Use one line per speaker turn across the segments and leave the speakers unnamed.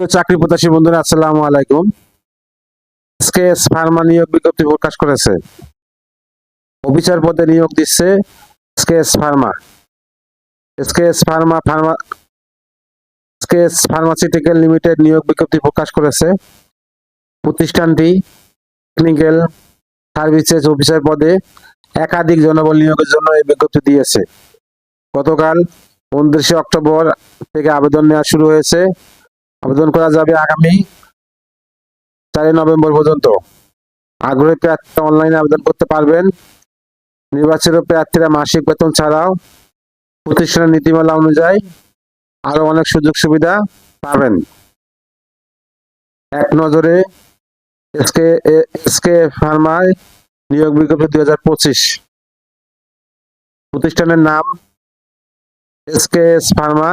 চাকরি প্রত্যাশী বন্ধুরা, আসসালামু আলাইকুম। এসকেএস ফার্মা নিয়োগ বিজ্ঞপ্তি প্রকাশ করেছে। অফিসার পদে নিয়োগ দিচ্ছে SKS pharma. SKS pharma pharma SKS pharmaceutical limited নিয়োগ বিজ্ঞপ্তি প্রকাশ করেছে। প্রতিষ্ঠানটি টেকনিক্যাল সার্ভিসেস অফিসার পদে একাধিক জনবল নিয়োগের জন্য এই বিজ্ঞপ্তি দিয়েছে। গতকাল উনত্রিশে অক্টোবর থেকে আবেদন নেওয়া শুরু হয়েছে। আবেদন করা যাবে আগামী চারই নভেম্বর পর্যন্ত। আগ্রহী প্রার্থীরা অনলাইনে আবেদন করতে পারবেন। নির্বাচিত প্রার্থীরা মাসিক বেতন ছাড়াও প্রতিষ্ঠানের নীতিমালা অনুযায়ী আরও অনেক সুযোগ সুবিধা পাবেন। এক নজরে এসকে এসকে ফার্মায় নিয়োগ বিজ্ঞপ্তি দুই হাজার পঁচিশ। প্রতিষ্ঠানের নাম এসকেএস ফার্মা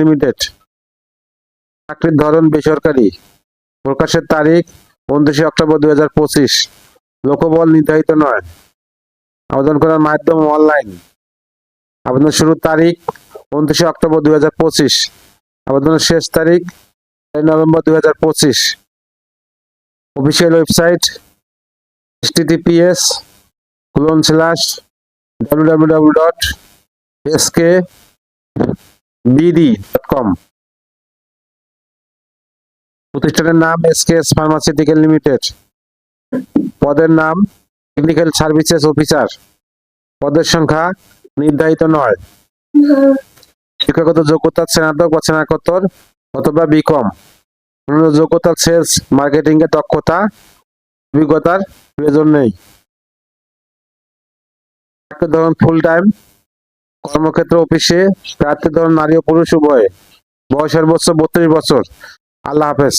লিমিটেড। চাকরির ধরন বেসরকারি। প্রকাশের তারিখ উনত্রিশে অক্টোবর দুই হাজার পঁচিশ। লোকবল নির্ধারিত নয়। আবেদন করার মাধ্যম অনলাইন। আবেদন শুরুর তারিখ উনত্রিশে অক্টোবর দুই হাজার পঁচিশ। আবেদনের শেষ তারিখ চার নভেম্বর দুই হাজার পঁচিশ। Official website https colon slash BD dot com প্রতিষ্ঠানের নাম এসকেএস ফার্মাসিউটিক্যাল লিমিটেড পদের নাম টেকনিক্যাল সার্ভিসেস অফিসার পদের সংখ্যা নির্ধারিত নয়। শিক্ষাগত যোগ্যতা স্নাতক বা স্নাতকোত্তর অথবা বিকম যোগ্যতা সেলস মার্কেটিং এর দক্ষতা, অভিজ্ঞতার প্রয়োজন নেই। ধরন ফুল টাইম কর্মক্ষেত্র অফিসে প্রার্থীর ধরুন নারী ও পুরুষ উভয়ে। বয়স সর্বোচ্চ বত্রিশ বছর। আল্লাহ হাফেজ